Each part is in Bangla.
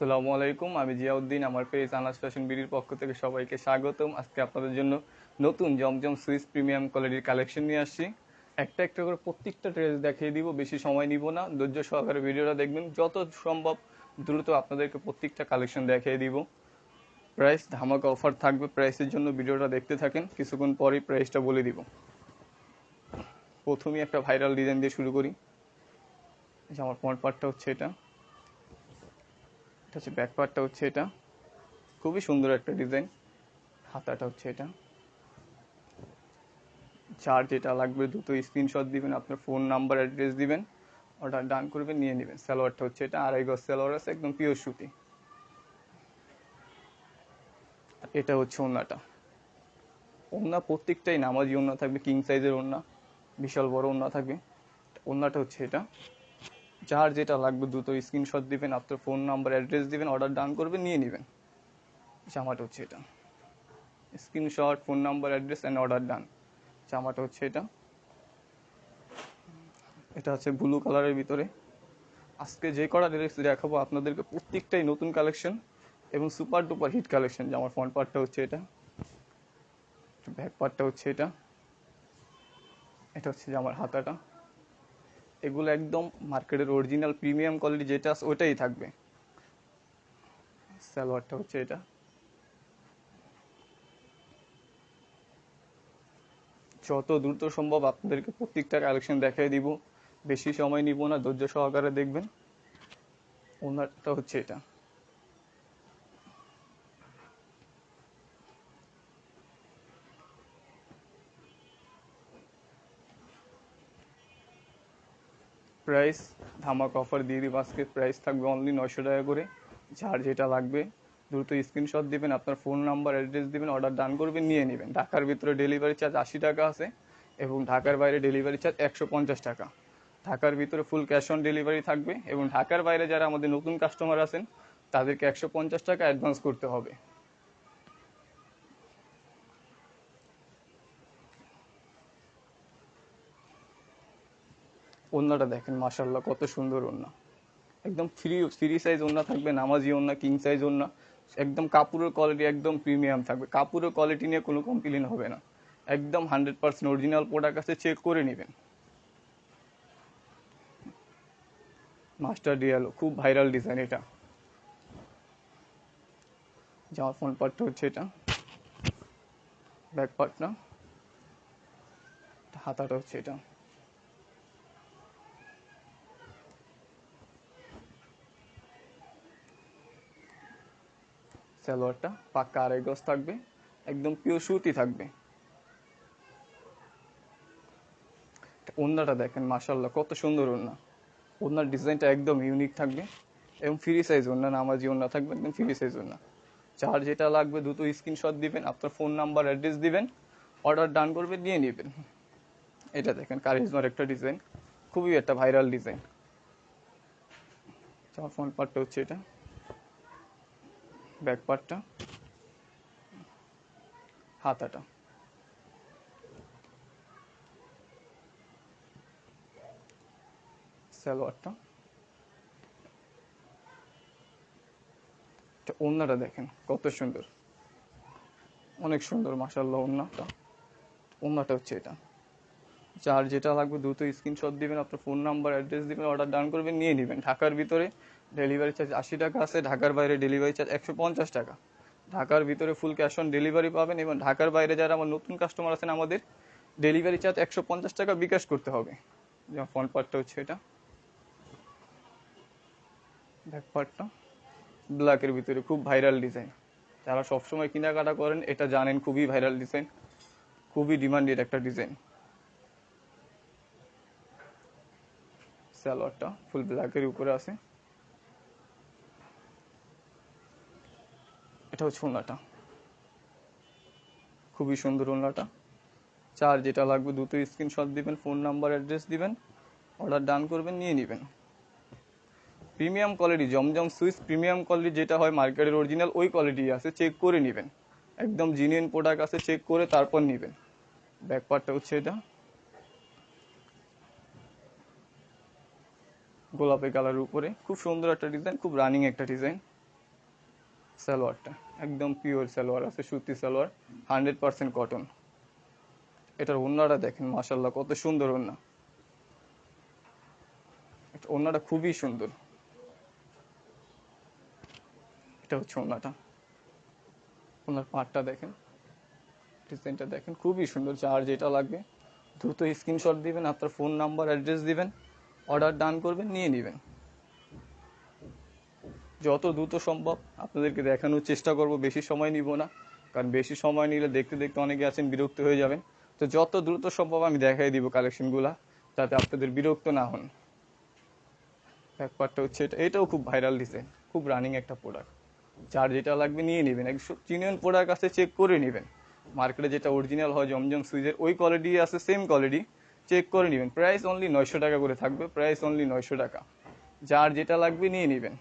আসসালামু আলাইকুম, আমি জিয়াউদ্দিন, আমার পেজ আনাস ফ্যাশন বিডির পক্ষ থেকে সবাইকে স্বাগতম। আজকে আপনাদের জন্য নতুন জমজম সুইস প্রিমিয়াম কোয়ালিটির কালেকশন নিয়ে আসছি। একটা একটা করে প্রত্যেকটা ড্রেস দেখিয়ে দিব, বেশি সময় নিব না। ধৈর্য সহকারে ভিডিওটা দেখবেন, যত সম্ভব দ্রুত আপনাদেরকে প্রত্যেকটা কালেকশন দেখিয়ে দিব। প্রাইস, ধামাকা অফার থাকবে, প্রাইসের জন্য ভিডিওটা দেখতে থাকেন, কিছুক্ষণ পরেই প্রাইসটা বলে দিব। প্রথমেই একটা ভাইরাল ডিজাইন দিয়ে শুরু করি। আমার ফ্রন্ট পার্টটা হচ্ছে এটা। এটা হচ্ছে ব্যাক পার্টটা হচ্ছে এটা। খুবই সুন্দর একটা ডিজাইন হাতাটা হচ্ছে এটা। চার যেটা লাগবে দুটো স্ক্রিনশট দিবেন, আপনার ফোন নাম্বার অ্যাড্রেস দিবেন অর্ডার ডান করবেন, নিয়ে নেবেন। সালোয়ারটা হচ্ছে এটা, আড়াই গজ সালোয়ার আছে, একদম পিওর সুতি। এটা হচ্ছে ওন্নাটা। ওন্না প্রত্যেকটাই নামাজি ওন্না থাকবে কিং সাইজের ওন্না, বিশাল বড় ওন্না থাকবে। ওন্নাটা হচ্ছে এটা। যার যেটা লাগবে দ্রুত স্ক্রিনশট দিবেন, আপনার ফোন নাম্বার অ্যাড্রেস দিবেন অর্ডার ডান করবেন, নিয়ে নেবেন। জামাটা হচ্ছে এটা। Screenshot phone number address and order done জামাটা হচ্ছে এটা। এটা হচ্ছে ব্লু কালারের ভিতরে। আজকে যে কটা ড্রেস দেখাবো, আপনাদেরকে প্রত্যেকটাই নতুন কালেকশন এবং সুপার ডুপার হিট কালেকশন জামার ফ্রন্ট পার্টটা হচ্ছে এটা। ব্যাক পার্টটা হচ্ছে এটা। এটা হচ্ছে জামার হাতাটা। এগুলো একদম মার্কেটের অরিজিনাল প্রিমিয়াম কোয়ালিটি যেটা ওটাই থাকবে। সালোয়ারটা হচ্ছে এটা। যত দ্রুত সম্ভব আপনাদেরকে প্রত্যেকটা কালেকশন দেখাই দিব। বেশি সময় নিব না, ধৈর্য সহকারে দেখবেন। ওনারটা হচ্ছে এটা। প্রাইস ধামাক অফার দিয়ে দিব। আজকে প্রাইস থাকবে অনলি নয়শো টাকা করে। যার যেটা লাগবে, দ্রুত স্ক্রিনশট দেবেন, আপনার ফোন নাম্বার অ্যাড্রেস দেবেন অর্ডার ডান করবেন, নিয়ে নেবেন। ঢাকার ভিতরে ডেলিভারি চার্জ আশি টাকা আছে এবং ঢাকার বাইরে ডেলিভারি চার্জ একশো পঞ্চাশ টাকা। ঢাকার ভিতরে ফুল ক্যাশ অন ডেলিভারি থাকবে এবং ঢাকার বাইরে যারা আমাদের নতুন কাস্টমার আছেন, তাদেরকে একশো পঞ্চাশ টাকা অ্যাডভান্স করতে হবে। ওন্নাটা দেখেন মাশাল্লাহ কত সুন্দর ওন্না। একদম ফ্রি ফ্রি সাইজ ওন্না থাকবে, নামাজি ওন্না কিং সাইজ ওন্না। একদম কাপড়ের কোয়ালিটি একদম প্রিমিয়াম থাকবে। কাপড়ের কোয়ালিটি নিয়ে কোনো কমপ্লেন হবে না। একদম হান্ড্রেড পার্সেন্ট অরিজিনাল প্রোডাক্ট আছে চেক করে নেবেন। মাস্টার ডিয়ালো, খুব ভাইরাল ডিজাইন এটা। জামার ফোন পার্টটা হচ্ছে এটা ব্যাক পার্টটা হাতাটা হচ্ছে এটা। সালোয়ারটা পাক্কা আড়াই গজ থাকবে, একদম পিওর সুতি থাকবে। ওন্নাটা দেখেন মাশাল্লাহ কত সুন্দর ওন্না ওন্নার ডিজাইনটা একদম ইউনিক থাকবে এবং ফ্রি সাইজ ওন্না নামাজি ওন্না থাকবে, একদম ফ্রি সাইজ ওন্না যার যেটা লাগবে দুটো স্ক্রিনশট দিবেন, আপনার ফোন নাম্বার অ্যাড্রেস দিবেন অর্ডার ডান করবে, দিয়ে নেবেন। এটা দেখেন কারিজমার একটা ডিজাইন খুবই একটা ভাইরাল ডিজাইন আমার ফোন পার্টটা হচ্ছে এটা। ব্যাক পার্টটা হাতাটা। সালোয়ারটা। ওন্নাটা দেখেন, কত সুন্দর। অনেক সুন্দর মাসাল্লাহ ওন্নাটা। ওন্নাটা হচ্ছে এটা। যার যেটা লাগবে দ্রুত স্ক্রিনশট দিবেন, আপনার ফোন নাম্বার অ্যাড্রেস দিবেন অর্ডার ডান করবেন, নিয়ে নেবেন। ঢাকার ভিতরে ডেলিভারি চার্জ আশি টাকা আছে, ঢাকার বাইরে ডেলিভারি চার্জ একশো পঞ্চাশ টাকা। ঢাকার ভিতরে ফুল ক্যাশ অন ডেলিভারি পাবেন এবং ঢাকার বাইরে যারা আমার নতুন কাস্টমার আছেন, আমাদের ডেলিভারি চার্জ একশো পঞ্চাশ টাকা বিকাশ করতে হবে। যেমন ফ্রন্ট পার্টটা হচ্ছে এটা। ব্যাক পার্টটা ব্ল্যাকের ভিতরে খুব ভাইরাল ডিজাইন যারা সবসময় কেনাকাটা করেন, এটা জানেন, খুবই ভাইরাল ডিজাইন খুবই ডিমান্ডেড একটা ডিজাইন সালোয়ারটা ফুল ব্ল্যাকের উপরে আছে। এটা হচ্ছে ওনাটা খুবই সুন্দর ওনাটা চার যেটা লাগবে, দুটো স্ক্রিনশট দিবেন ফোন নাম্বার অ্যাড্রেস দিবেন অর্ডার ডান করবেন, নিয়ে নেবেন। প্রিমিয়াম কোয়ালিটি জমজম সুইস প্রিমিয়াম কোয়ালিটি যেটা হয় মার্কেটের অরিজিনাল ওই কোয়ালিটি আছে চেক করে নেবেন। একদম জিনিয়ান প্রোডাক্ট আছে চেক করে তারপর নেবেন। ব্যাক পার্টটা হচ্ছে এটা। গোলাপি কালারের উপরে। খুব সুন্দর একটা ডিজাইন খুব রানিং একটা ডিজাইন সালোয়ারটা, একদম পিওর সালোয়ার আছে, সুতি সালোয়ার হান্ড্রেড পার্সেন্ট কটন এটার ওড়নাটা দেখেন মাসাল্লাহ কত সুন্দর ওড়না এটা ওড়নাটা খুবই সুন্দর। এটা হচ্ছে ওনাটা ওনার পাটটা দেখেন, ডিজাইনটা দেখেন, খুবই সুন্দর, যার যেটা লাগবে। দ্রুত স্ক্রিনশট দিবেন, আপনার ফোন নাম্বার অ্যাড্রেস দিবেন অর্ডার ডান করবেন, নিয়ে নেবেন। যত দ্রুত সম্ভব আপনাদেরকে দেখানোর চেষ্টা করব, বেশি সময় নিব না। কারণ বেশি সময় নিলে দেখতে দেখতে অনেকে আছেন বিরক্ত হয়ে যাবেন। তো যত দ্রুত সম্ভব আমি দেখাই দিব কালেকশনগুলা, যাতে আপনাদের বিরক্ত না হন। ব্যাপারটা হচ্ছে এটা। এটাও খুব ভাইরাল ডিজাইন, খুব রানিং একটা প্রোডাক্ট যার যেটা লাগবে নিয়ে নেবেন। একশো জিনিয়ন প্রোডাক্ট আছে চেক করে নেবেন। মার্কেটে যেটা অরিজিনাল হয়, জমজম সুইজের, ওই কোয়ালিটি আছে সেম কোয়ালিটি চেক করে নেবেন। প্রাইস অনলি নয়শো টাকা করে থাকবে প্রাইস অনলি নয়শো টাকা। যার যেটা লাগবে নিয়ে নেবেন।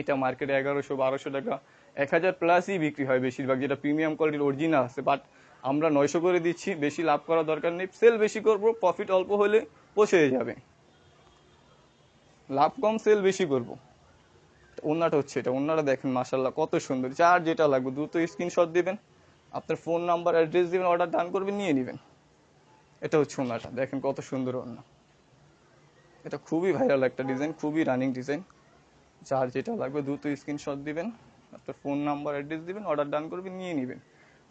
এটা মার্কেটে এগারোশো, বারোশো টাকা। এক হাজার প্লাসই বিক্রি হয় বেশিরভাগ, যেটা প্রিমিয়াম কোয়ালিটির অরিজিনাল আছে। বাট আমরা নয়শো করে দিচ্ছি, বেশি লাভ করার দরকার নেই। সেল বেশি করব প্রফিট অল্প হলে পৌঁছে যাবে। লাভ কম সেল বেশি করব। ওনাটা হচ্ছে এটা ওনাটা দেখেন মাসাল্লাহ কত সুন্দর। যার যেটা লাগবে, দ্রুত স্ক্রিনশট দেবেন, আপনার ফোন নাম্বার অ্যাড্রেস দেবেন অর্ডার ডান করবেন, নিয়ে নেবেন। এটা হচ্ছে ওনাটা দেখেন কত সুন্দর ওনা এটা খুবই ভাইরাল একটা ডিজাইন খুবই রানিং ডিজাইন যার যেটা লাগবে দ্রুত স্ক্রিনশট দিবেন, আপনার ফোন নাম্বার অ্যাড্রেস দিবেন অর্ডার ডান করবেন, নিয়ে নেবেন।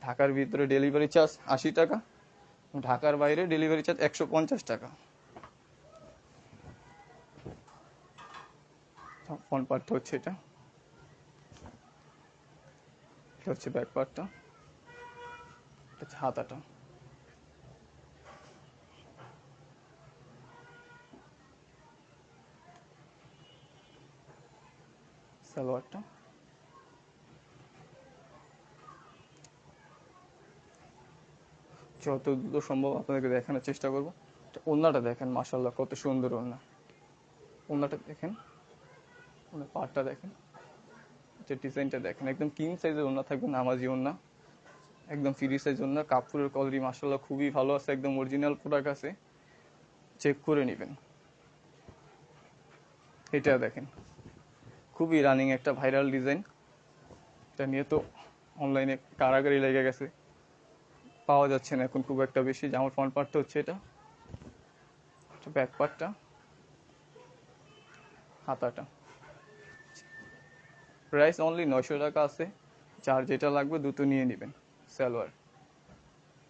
ঢাকার ভিতরে ডেলিভারি চার্জ আশি টাকা, ঢাকার বাইরে ডেলিভারি চার্জ একশো পঞ্চাশ টাকা। ফ্রন্ট পার্টটা হচ্ছে এটা। হচ্ছে ব্যাক পার্টটা হাতাটা। সালোয়ারটা যত দ্রুত সম্ভব আপনাদেরকে দেখানোর চেষ্টা করব। ওনাটা দেখেন মাসাল্লাহ কত সুন্দর ওনা ওনাটা দেখেন ওনার পাটটা দেখেন, যে ডিজাইনটা দেখেন, একদম কিং সাইজের ওনা থাকবে, নামাজি ওনা একদম ফ্রি সাইজ ওনা কাপড়ের কোয়ালিটি মাসাল্লাহ খুবই ভালো আছে, একদম অরিজিনাল প্রোডাক্ট আছে। চেক করে নেবেন। এটা দেখেন। খুবই রানিং একটা ভাইরাল ডিজাইন এটা নিয়ে তো অনলাইনে কারাগারি লেগে গেছে। পাওয়া যাচ্ছে না এখন খুব একটা বেশি জামার ফ্রন্ট পার্টটা হচ্ছে এটা। ব্যাক পার্টটা হাতাটা। প্রাইস অনলি নয়শো টাকা আছে। যার যেটা লাগবে দ্রুত নিয়ে নেবেন সালোয়ার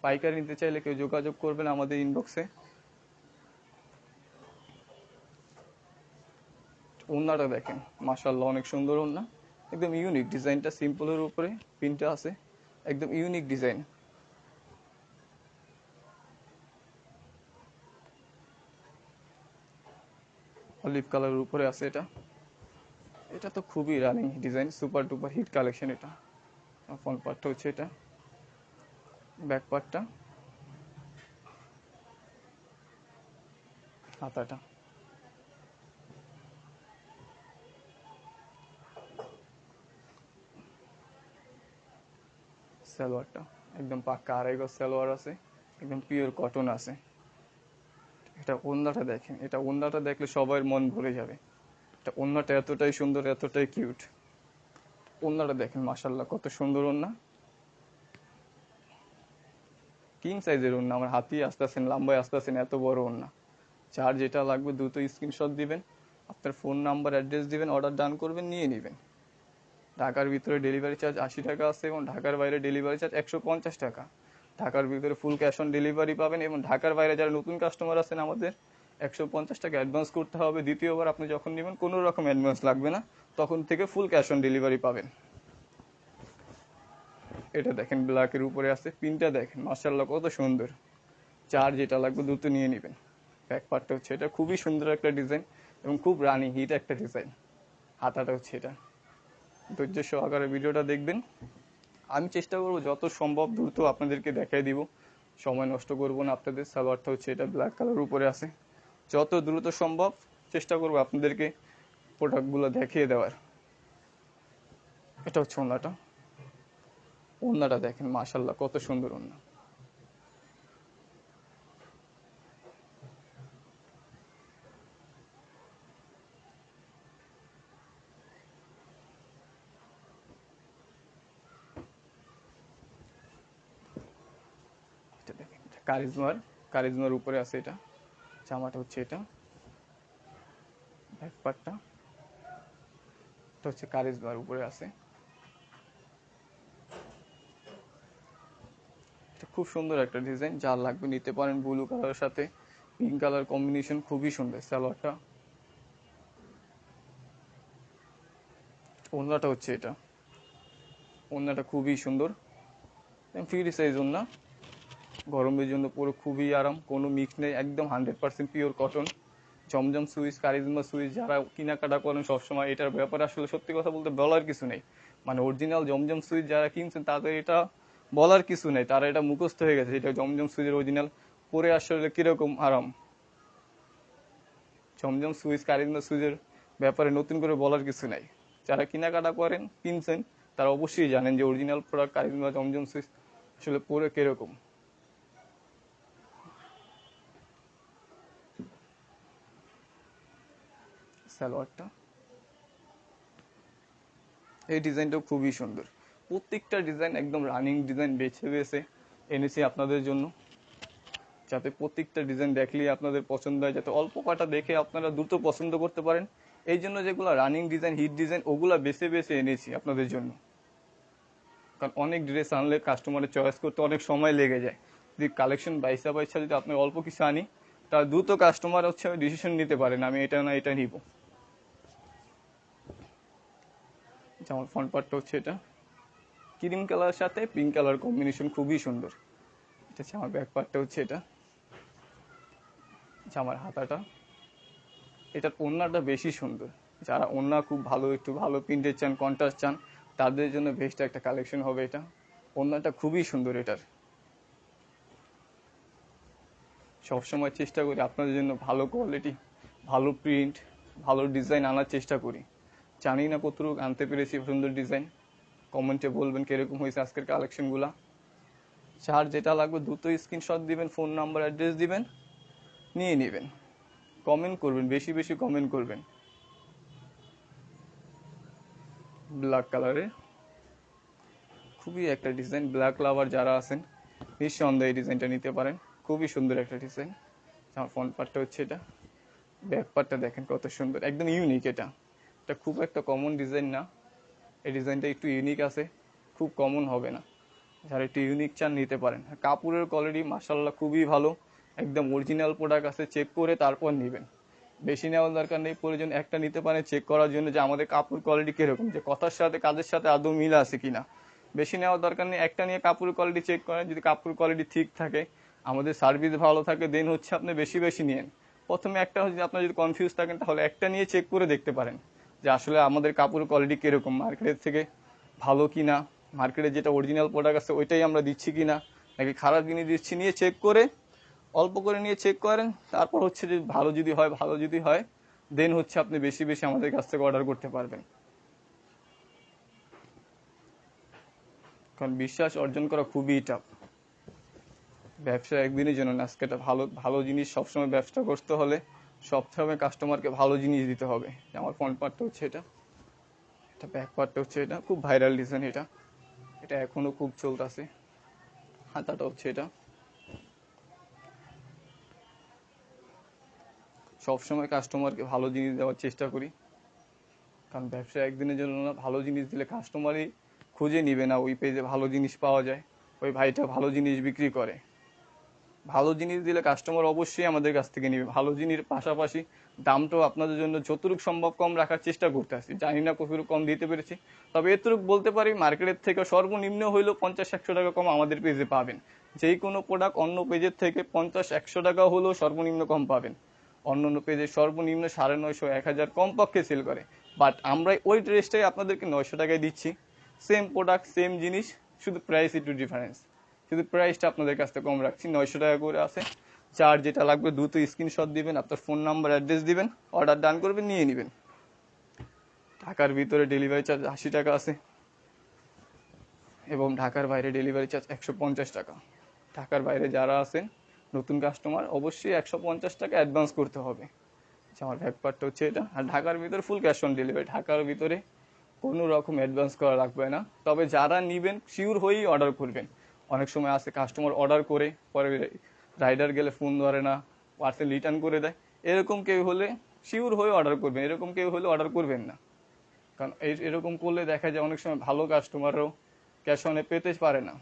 পাইকারি নিতে চাইলে কেউ যোগাযোগ করবেন আমাদের ইনবক্সে ওন্নাটা দেখেন। মাশাল্লাহ অনেক সুন্দর ওন্না। একদম ইউনিক ডিজাইনটা সিম্পলের উপরে প্রিন্টটা আছে। একদম ইউনিক ডিজাইন। অলিভ কালারের উপরে আছে এটা। এটা তো খুবই running design super duper hit collection এটা। ফ্রন্ট পার্টটা হচ্ছে এটা। ব্যাক পার্টটা হাতাটা। সালোয়ারটা। একদম পাক্কা আড়াই গজ সালোয়ার আছে, একদম পিওর কটন আছে। এটা ওন্নাটা দেখেন, এটা ওন্নাটা দেখলে সবার মন ভরে যাবে। এটা ওন্নাটা এতটাই সুন্দর, এতটাই কিউট ওন্নাটা দেখেন মাসাল্লাহ কত সুন্দর ওন্না। কিং সাইজের ওন্না, আমার হাতি আসতে আসেন লাম্বায় আসতে আসেন এত বড় ওন্না। যার যেটা লাগবে দ্রুত স্ক্রিনশট দিবেন, আপনার ফোন নাম্বার অ্যাড্রেস দিবেন অর্ডার ডান করবেন, নিয়ে নেবেন। ঢাকার ভিতরে ডেলিভারি চার্জ আশি টাকা আছে এবং ঢাকার বাইরে ডেলিভারি চার্জ একশো পঞ্চাশ টাকা। ঢাকার ভিতরে ফুল ক্যাশ অন ডেলিভারি পাবেন এবং ঢাকার বাইরে যারা নতুন কাস্টমার আছেন আমাদের, একশো পঞ্চাশ টাকা অ্যাডভান্স করতে হবে। দ্বিতীয়বার আপনি যখন নেবেন, কোনো রকম অ্যাডভান্স লাগবে না। তখন থেকে ফুল ক্যাশ অন ডেলিভারি পাবেন। এটা দেখেন ব্ল্যাকের উপরে আছে। পিনটা দেখেন মার্শাল্লাহ কত সুন্দর। চার যেটা লাগবে দ্রুত নিয়ে নেবেন। ব্যাক পার্টটা হচ্ছে এটা। খুবই সুন্দর একটা ডিজাইন এবং খুব রানিং হিট একটা ডিজাইন হাতাটা হচ্ছে এটা। ধৈর্য সহকারে ভিডিওটা দেখবেন। আমি চেষ্টা করব যত সম্ভব দ্রুত আপনাদেরকে দেখাই দিব। সময় নষ্ট করব না আপনাদের। সালোয়ারটা হচ্ছে এটা ব্ল্যাক কালার উপরে আছে। যত দ্রুত সম্ভব চেষ্টা করব আপনাদেরকে প্রোডাক্টগুলো দেখিয়ে দেওয়ার। এটা হচ্ছে ওনাটা ওনাটা দেখেন মাশাল্লাহ কত সুন্দর ওনা কারিজমার কারিজমার উপরে আছে এটা। জামাটা হচ্ছে এটা। ব্যাক পার্টটা এটা হচ্ছে কারিজমার উপরে আছে। খুব সুন্দর একটা ডিজাইন। যার লাগবে নিতে পারেন ব্লু কালারের সাথে। পিঙ্ক কালার কম্বিনেশন খুবই সুন্দর সালোয়ারটা। ওড়নাটা হচ্ছে এটা। ওড়নাটা খুবই সুন্দর। ফ্রি সাইজ ওড়না গরমের জন্য পুরো খুবই আরাম, কোনো মিক্স নেই, একদম হান্ড্রেড পার্সেন্ট পিওর কটন জমজম সুইচ কারিজমা সুইচ যারা কেনাকাটা করেন সবসময়, এটার ব্যাপারে আসলে সত্যি কথা বলতে বলার কিছু নেই। মানে অরিজিনাল জমজম সুইচ যারা কিনছেন, তাদের এটা বলার কিছু নেই, তারা এটা মুখস্থ হয়ে গেছে, এটা জমজম সুইচের অরিজিনাল পরে আসলে কীরকম আরাম। জমজম সুইচ কারিজমা সুইচের ব্যাপারে নতুন করে বলার কিছু নাই। যারা কেনাকাটা করেন, কিনছেন, তারা অবশ্যই জানেন যে অরিজিনাল প্রোডাক্ট কারিজমা, জমজম সুইচ আসলে পরে কীরকম। সালোয়ারটা। এই ডিজাইনটাও খুবই সুন্দর। প্রত্যেকটা ডিজাইন একদম রানিং ডিজাইন বেছে বেছে এনেছি আপনাদের জন্য। যাতে প্রত্যেকটা ডিজাইন দেখলেই আপনাদের পছন্দ হয়, যাতে অল্প কাটা দেখে আপনারা দ্রুত পছন্দ করতে পারেন। এই জন্য যেগুলো রানিং ডিজাইন হিট ডিজাইন ওগুলো বেছে বেছে এনেছি আপনাদের জন্য। কারণ অনেক ড্রেস আনলে কাস্টমারের চয়েস করতে অনেক সময় লেগে যায়। যদি কালেকশন বাইসা বাইসা যদি আপনার অল্প কিছু আনি তার দ্রুত কাস্টমার হচ্ছে ডিসিশন নিতে পারেন, আমি এটা না এটা নিব। যেমন ফ্রন্ট পার্টটা হচ্ছে এটা। ক্রিম কালার সাথে পিঙ্ক কালার কম্বিনেশন খুবই সুন্দর। এটা হচ্ছে আমার ব্যাক পার্টটা হচ্ছে এটা। হচ্ছে আমার হাতাটা। এটার ওড়নাটা বেশি সুন্দর। যারা ওড়না খুব ভালো, একটু ভালো প্রিন্টের চান কন্ট্রাস্ট চান, তাদের জন্য বেস্ট একটা কালেকশন হবে এটা। ওড়নাটা খুবই সুন্দর এটার। সবসময় চেষ্টা করি আপনাদের জন্য ভালো কোয়ালিটি ভালো প্রিন্ট ভালো ডিজাইন আনার চেষ্টা করি। জানি না কতটুকু আনতে পেরেছি, সুন্দর ডিজাইন কমেন্টে বলবেন কীরকম হয়েছে আজকের কালেকশনগুলা যার যেটা লাগবে দ্রুত স্ক্রিনশট দিবেন ফোন নাম্বার অ্যাড্রেস দিবেন, নিয়ে নেবেন। কমেন্ট করবেন, বেশি বেশি কমেন্ট করবেন। ব্ল্যাক কালারের খুবই একটা ডিজাইন ব্ল্যাক লাভার যারা আছেন, নিঃসন্দেহে এই ডিজাইনটা নিতে পারেন। খুবই সুন্দর একটা ডিজাইন আমার ফ্রন্ট পার্টটা হচ্ছে এটা। ব্যাক পার্টটা দেখেন কত সুন্দর, একদম ইউনিক এটা। এটা খুব একটা কমন ডিজাইন না। এই ডিজাইনটা একটু ইউনিক আছে, খুব কমন হবে না। যারা একটু ইউনিক চান নিতে পারেন। কাপড়ের কোয়ালিটি মাসাল্লাহ খুবই ভালো। একদম অরিজিনাল প্রোডাক্ট আছে চেক করে তারপর নেবেন। বেশি নেওয়ার দরকার নেই, প্রয়োজন একটা নিতে পারেন চেক করার জন্য যে আমাদের কাপড় কোয়ালিটি কীরকম, যে কথার সাথে, কাজের সাথে আদৌ মিল আছে কি না বেশি নেওয়ার দরকার নেই, একটা নিয়ে কাপড়ের কোয়ালিটি চেক করেন, যদি কাপড় কোয়ালিটি ঠিক থাকে, আমাদের সার্ভিস ভালো থাকে দেন হচ্ছে আপনি বেশি বেশি নিয়েন। প্রথমে একটা হচ্ছে আপনার যদি কনফিউজ থাকেন, তাহলে একটা নিয়ে চেক করে দেখতে পারেন। যে আসলে আমাদের কাপড় কোয়ালিটি কীরকম? মার্কেটের থেকে ভালো কি না মার্কেটে যেটা অরিজিনাল প্রোডাক্ট আছে, ওইটাই আমরা দিচ্ছি কি না নাকি খারাপ জিনিস দিচ্ছি? নিয়ে চেক করে, অল্প করে নিয়ে চেক করেন। তারপর হচ্ছে যে ভালো যদি হয়, ভালো যদি হয় দেন হচ্ছে আপনি বেশি বেশি আমাদের কাছ থেকে অর্ডার করতে পারবেন। কারণ বিশ্বাস অর্জন করা খুবই টাফ ব্যবসা একদিনের জন্য না, আজকে একটা ভালো ভালো জিনিস সবসময় ব্যবসা করতে হলে সবসময় কাস্টমারকে ভালো জিনিস দিতে হবে। আমার ফ্রন্ট পার্টটা হচ্ছে এটা এটা ব্যাক পার্টটা হচ্ছে এটা, খুব ভাইরাল ডিজাইন এটা। এটা এখনও খুব চলতেছে। হাতাটা হচ্ছে এটা। সবসময় কাস্টমারকে ভালো জিনিস দেওয়ার চেষ্টা করি। কারণ ব্যবসা একদিনের জন্য না, ভালো জিনিস দিলে কাস্টমারই খুঁজে নিবে না ওই পেজে ভালো জিনিস পাওয়া যায়। ওই ভাইটা ভালো জিনিস বিক্রি করে। ভালো জিনিস দিলে কাস্টমার অবশ্যই আমাদের কাছ থেকে নিবে। ভালো জিনিসের পাশাপাশি দামটাও আপনাদের জন্য যতটুকু সম্ভব কম রাখার চেষ্টা করতে আসি। জানি না কতটুকু কম দিতে পেরেছি, তবে এতটুকু বলতে পারি মার্কেটের থেকে সর্বনিম্ন হইলেও পঞ্চাশ একশো টাকা কম আমাদের পেজে পাবেন। যেই কোনো প্রোডাক্ট অন্য পেজের থেকে পঞ্চাশ একশো টাকা হলেও সর্বনিম্ন কম পাবেন। অন্য অন্য পেজে সর্বনিম্ন সাড়ে নয়শো, এক হাজার কমপক্ষে সেল করে। বাট আমরা ওই ড্রেসটাই আপনাদেরকে নয়শো টাকায় দিচ্ছি। সেম প্রোডাক্ট সেম জিনিস, শুধু প্রাইস একটু ডিফারেন্স শুধু প্রাইসটা আপনাদের কাছ থেকে কম রাখছি। নয়শো টাকা করে আছে। চার যেটা লাগবে দ্রুত স্ক্রিনশট দিবেন আপনার ফোন নাম্বার অ্যাড্রেস দিবেন অর্ডার ডান করবেন নিয়ে নেবেন। ঢাকার ভিতরে ডেলিভারি চার্জ আশি টাকা আছে এবং ঢাকার বাইরে ডেলিভারি চার্জ একশো পঞ্চাশ টাকা। ঢাকার বাইরে যারা আছেন নতুন কাস্টমার অবশ্যই একশো পঞ্চাশ টাকা অ্যাডভান্স করতে হবে। আচ্ছা, আমার ব্যাক পার্টটা হচ্ছে এটা। আর ঢাকার ভিতরে ফুল ক্যাশ অন ডেলিভারি ঢাকার ভিতরে কোনো রকম অ্যাডভান্স করা লাগবে না। তবে যারা নিবেন শিওর হয়েই অর্ডার করবেন। অনেক সময় আসে কাস্টমার অর্ডার করে, পরে রাইডার গেলে ফোন ধরে না পার্সেল রিটার্ন করে দেয়। এরকম কেউ হলে শিওর হয়ে অর্ডার করবেন, এরকম কেউ হলে অর্ডার করবেন না। কারণ এরকম করলে দেখা যায় অনেক সময় ভালো কাস্টমারও ক্যাশ অনে পেতে পারে না।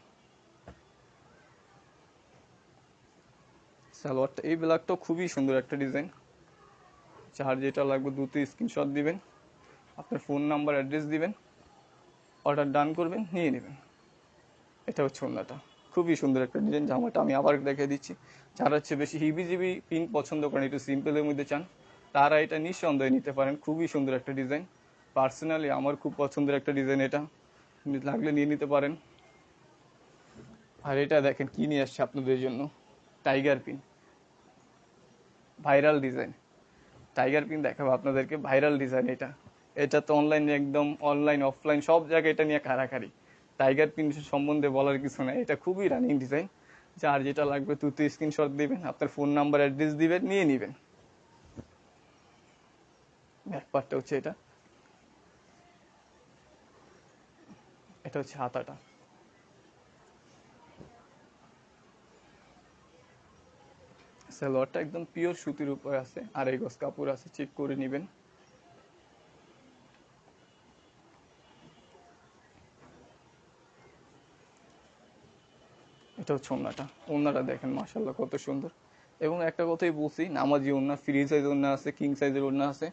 সালোয়ারটা, এই ব্ল্যাকটাও খুবই সুন্দর একটা ডিজাইন যার যেটা লাগবে দ্রুত স্ক্রিনশট দিবেন, আপনার ফোন নাম্বার অ্যাড্রেস দিবেন অর্ডার ডান করবেন, নিয়ে নেবেন। এটা হচ্ছে ওনাটা খুবই সুন্দর একটা ডিজাইন জামাটা আমি আবার দেখে দিচ্ছি। যারা হচ্ছে বেশি হিবিজিবি পিঙ্ক পছন্দ করেন, একটু সিম্পলের মধ্যে চান, তারা এটা নিঃসন্দেহে নিতে পারেন। খুবই সুন্দর একটা ডিজাইন পার্সোনালি আমার খুব পছন্দের একটা ডিজাইন এটা। লাগলে নিয়ে নিতে পারেন। আর এটা দেখেন, কি নিয়ে আসছে আপনাদের জন্য? Tiger pin viral design tiger pin দেখাবো আপনাদেরকে। ভাইরাল ডিজাইন এটা। এটা তো অনলাইনে একদম অনলাইন অফলাইন সব জায়গায় এটা নিয়ে কারাকারি টাইগার পিন সম্বন্ধে বলার কিছু নাই। এটা খুবই রানিং ডিজাইন যার যেটা লাগবে তুই তো স্ক্রিনশট দিবেন, আপনার ফোন নাম্বার অ্যাড্রেস দিবেন, নিয়ে নেবেন। ব্যাপারটা হচ্ছে এটা। এটা হচ্ছে হাতাটা। সালোয়ারটা একদম পিওর সুতির উপরে আছে। আর এই গজ কাপড় আছে চেক করে নেবেন। এটা হচ্ছে ওন্নাটা। ওন্নাটা দেখেন মাসাল্লাহ কত সুন্দর। এবং একটা কথাই বলছি, নামাজি ওন্না, ফ্রি সাইজ ওন্না আছে, কিং সাইজের ওন্না আছে।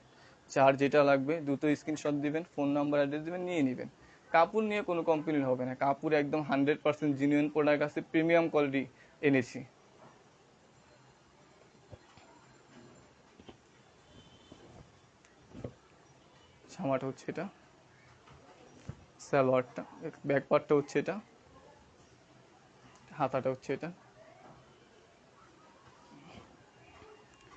চার যেটা লাগবে, দুটো স্ক্রিনশট দিবেন ফোন নাম্বার অ্যাড্রেস দিবেন, নিয়ে নেবেন। কাপড় নিয়ে কোনো কমপ্লেন হবে না। কাপড় একদম হান্ড্রেড পার্সেন্ট জিনিয়ন প্রোডাক্ট আছে প্রিমিয়াম কোয়ালিটি এনেছি। জামাটা হচ্ছে এটা। সালোয়ারটা ব্যাক পার্টটা হচ্ছে এটা। হাতাটা হচ্ছে এটা।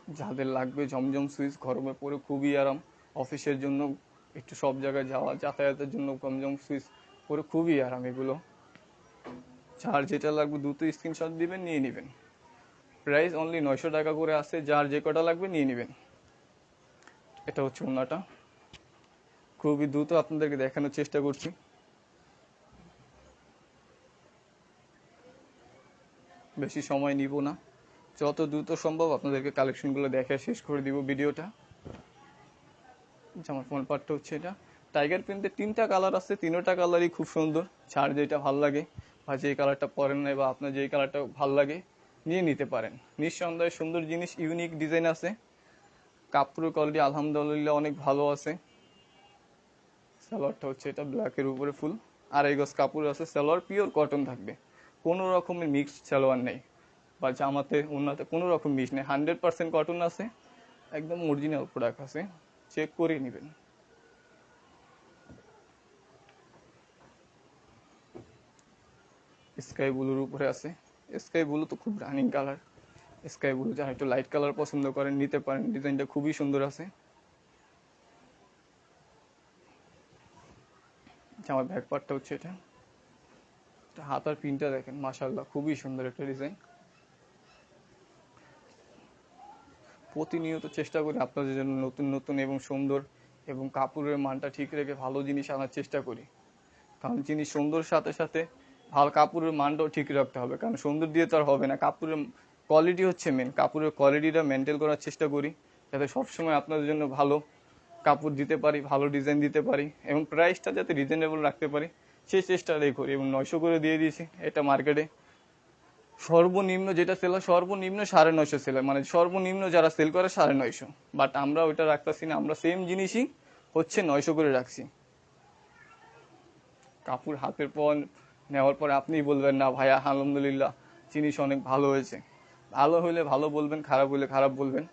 যাদের লাগবে জমজম সুইচ গরমে পরে খুবই আরাম। অফিসের জন্য একটু সব জায়গায় যাওয়া, যাতায়াতের জন্য জমজম সুইচ পরে খুবই আরাম এগুলো। যার যেটা লাগবে দ্রুত স্ক্রিনশট দিবেন, নিয়ে নেবেন। প্রাইস অনলি নয়শো টাকা করে আছে, যার যে কটা লাগবে নিয়ে নেবেন। এটা হচ্ছে ওনাটা। খুবই দ্রুত আপনাদেরকে দেখানোর চেষ্টা করছি। বেশি সময় নিব না। যত দ্রুত সম্ভব আপনাদেরকে কালেকশনগুলো দেখে শেষ করে দিব ভিডিওটা। আমার ফোন পার্টটা হচ্ছে এটা। টাইগার প্রিন্টের তিনটা কালার আছে, তিনোটা কালারই খুব সুন্দর। ছাড় যেটা ভালো লাগে, বা যেই কালারটা পরেন নাই বা আপনার যেই কালারটা ভালো লাগে, নিয়ে নিতে পারেন। নিঃসন্দেহে সুন্দর জিনিস ইউনিক ডিজাইন আছে। কাপড়ের কোয়ালিটি আলহামদুলিল্লাহ অনেক ভালো আছে। সালোয়ারটা হচ্ছে এটা ব্ল্যাকের উপরে ফুল আর এই গজ কাপড় আছে সালোয়ার পিওর কটন থাকবে। কোনো রকমের মিক্স সালোয়ার নেই। বা জামাতে উন্নাতে কোনো রকম মিক্স নেই। হান্ড্রেড পার্সেন্ট কটন আছে, একদম অরিজিনাল প্রোডাক্ট আছে। চেক করে নেবেন। স্কাই ব্লুর উপরে আছে। স্কাই ব্লু তো খুব রানিং কালার স্কাই ব্লু যারা একটু লাইট কালার পছন্দ করেন, নিতে পারেন। ডিজাইনটা খুবই সুন্দর আছে। জামার ব্যাক পার্টটা হচ্ছে এটা। হাতার পিনটা দেখেন মাশাল্লাহ খুবই সুন্দর একটা ডিজাইন প্রতিনিয়ত চেষ্টা করি আপনাদের জন্য নতুন নতুন এবং সুন্দর এবং কাপড়ের মানটা ঠিক রেখে ভালো জিনিস আনার চেষ্টা করি। কারণ জিনিস সুন্দর সাথে সাথে ভালো কাপড়ের মানটাও ঠিক রাখতে হবে, কারণ সুন্দর দিয়ে তো আর হবে না। কাপড়ের কোয়ালিটি হচ্ছে মেন কাপড়ের কোয়ালিটিটা মেনটেন করার চেষ্টা করি, যাতে সবসময় আপনাদের জন্য ভালো কাপড় দিতে পারি, ভালো ডিজাইন দিতে পারি এবং প্রাইসটা যাতে রিজনেবল রাখতে পারি। সেই চেষ্টাটাই করি এবং নয়শো করে দিয়ে দিয়েছি এটা মার্কেটে। সর্বনিম্ন যেটা সেল হয়, সর্বনিম্ন সাড়ে নয়শো সেল হয়। মানে সর্বনিম্ন যারা সেল করে সাড়ে নয়শো। বাট আমরা ওইটা রাখতেছি না, আমরা সেম জিনিসই হচ্ছে নয়শো করে রাখছি। কাপড় হাতের পর নেওয়ার পরে আপনিই বলবেন, না ভাইয়া, আলহামদুলিল্লাহ, জিনিস অনেক ভালো হয়েছে। ভালো হলে ভালো বলবেন, খারাপ হলে খারাপ বলবেন।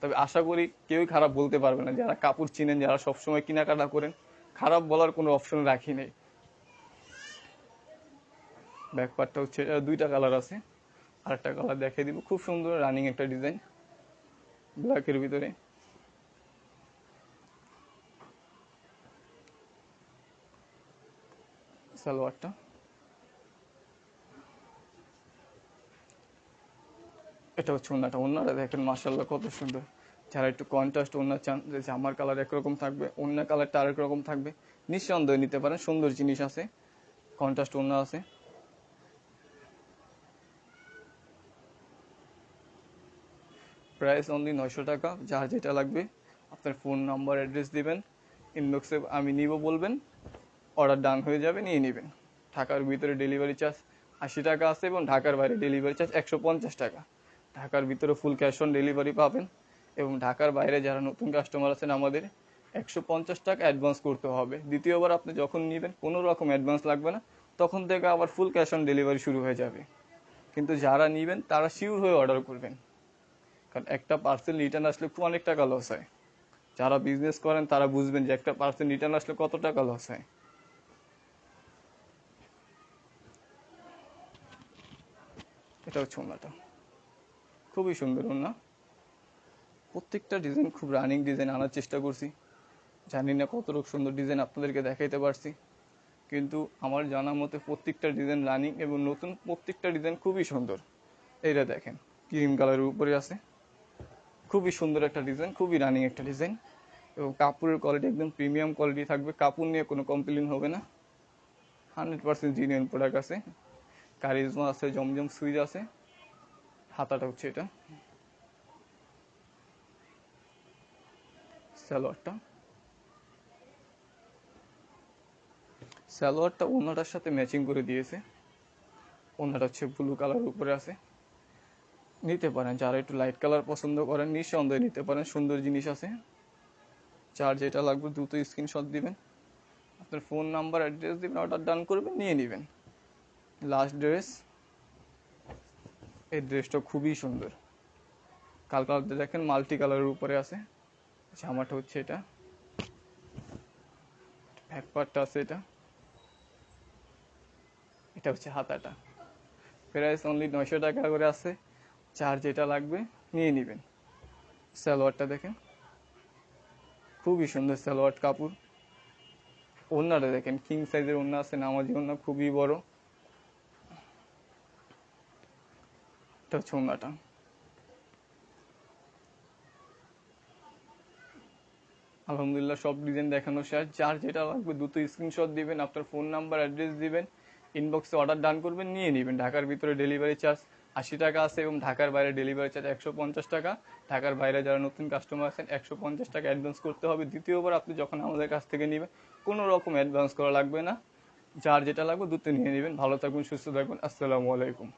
তবে আশা করি কেউই খারাপ বলতে পারবে না। যারা কাপড় চিনেন, যারা সবসময় কেনাকাটা করেন, খারাপ বলার কোনো অপশন রাখি নেই। ব্যাক পার্টটা হচ্ছে দুইটা কালার আছে। আরেকটা কালার দেখিয়ে দিব। খুব সুন্দর রানিং একটা ডিজাইন ব্ল্যাকের ভিতরে। সালোয়ারটা। এটা হচ্ছে ওনাটা ওনাটা দেখেন মার্শাল্লাহ কত সুন্দর। যারা একটু কন্ট্রাস্ট ওনার চান, যে জামার কালার একরকম থাকবে অন্য কালারটা আরেক রকম থাকবে, নিঃসন্দেহে নিতে পারেন। সুন্দর জিনিস আছে। কন্ট্রাস্ট ওনা আছে। প্রাইস অনলি নয়শো টাকা, যার যেটা লাগবে আপনার ফোন নাম্বার অ্যাড্রেস দিবেন ইনবক্সে আমি নিব বলবেন অর্ডার ডান হয়ে যাবে, নিয়ে নেবেন। ঢাকার ভিতরে ডেলিভারি চার্জ আশি টাকা আছে এবং ঢাকার বাইরে ডেলিভারি চার্জ একশো পঞ্চাশ টাকা। ঢাকার ভিতরে ফুল ক্যাশ অন ডেলিভারি পাবেন এবং ঢাকার বাইরে যারা নতুন কাস্টমার আছেন আমাদের, একশো পঞ্চাশ টাকা অ্যাডভান্স করতে হবে। দ্বিতীয়বার আপনি যখন নেবেন, কোনো রকম অ্যাডভান্স লাগবে না, তখন থেকে আবার ফুল ক্যাশ অন ডেলিভারি শুরু হয়ে যাবে। কিন্তু যারা নেবেন, তারা শিওর হয়ে অর্ডার করবেন। কারণ একটা পার্সেল রিটার্ন আসলে অনেক টাকা লস হয়। যারা বিজনেস করেন, তারা বুঝবেন যে একটা পার্সেল রিটার্ন আসলে কত টাকা লস হয়। এটা হচ্ছে ওনাটা খুবই সুন্দর ওনা প্রত্যেকটা ডিজাইন খুব রানিং ডিজাইন আনার চেষ্টা করছি। জানি না কতটুকু সুন্দর ডিজাইন আপনাদেরকে দেখাইতে পারছি। কিন্তু আমার জানা মতে প্রত্যেকটা ডিজাইন রানিং এবং নতুন প্রত্যেকটা ডিজাইন খুবই সুন্দর। এইটা দেখেন ক্রিম কালারের উপরে আছে। খুবই সুন্দর একটা ডিজাইন খুবই রানিং একটা ডিজাইন এবং কাপড়ের কোয়ালিটি একদম প্রিমিয়াম কোয়ালিটি থাকবে। কাপড় নিয়ে কোনো কমপ্লেন হবে না। হান্ড্রেড পার্সেন্ট জিনিয়ান প্রোডাক্ট আছে। কারিজমা আছে, জমজম সুইচ আছে। হাতাটা হচ্ছে এটা। সালোয়ারটা। সালোয়ারটা ওনাটার সাথে ম্যাচিং করে দিয়েছে। ওনাটা হচ্ছে ব্লু কালার উপরে আছে। নিতে পারেন। যারা একটু লাইট কালার পছন্দ করেন, নিঃসন্দেহে নিতে পারেন। সুন্দর জিনিস আছে। যার যেটা লাগবে দ্রুত স্ক্রিনশট দিবেন। আপনার ফোন নাম্বার অ্যাড্রেস দিবেন অর্ডার ডান করবেন, নিয়ে নেবেন। লাস্ট ড্রেস এই ড্রেসটা খুবই সুন্দর। কাল কালারটা দেখেন মাল্টি কালারের উপরে আছে। জামাটা হচ্ছে এটা। ব্যাক পার্টটা আছে এটা। এটা হচ্ছে হাতাটা। প্রাইস অনলি নয়শো টাকা করে আছে। চার যেটা লাগবে, নিয়ে নেবেন। সালোয়ারটা দেখেন। খুবই সুন্দর সালোয়ার কাপড়। ওড়নাটা দেখেন কিং সাইজের ওড়না আছে, নামাজি ওড়না খুবই বড়। এটা আলহামদুলিল্লাহ সব ডিজাইন দেখানো শেষ। যার যেটা লাগবে দ্রুত স্ক্রিনশট দিবেন, আপনার ফোন নাম্বার অ্যাড্রেস দিবেন ইনবক্সে অর্ডার ডান করবেন, নিয়ে নেবেন। ঢাকার ভিতরে ডেলিভারি চার্জ আশি টাকা আছে এবং ঢাকার বাইরে ডেলিভারি চার্জ একশো পঞ্চাশ টাকা। ঢাকার বাইরে যারা নতুন কাস্টমার আছেন, একশো পঞ্চাশ টাকা অ্যাডভান্স করতে হবে। দ্বিতীয়বার আপনি যখন আমাদের কাছ থেকে নেবেন, কোনো রকম অ্যাডভান্স করা লাগবে না। যার যেটা লাগবে, দুটো নিয়ে নেবেন। ভালো থাকুন, সুস্থ থাকুন। আসসালামু আলাইকুম।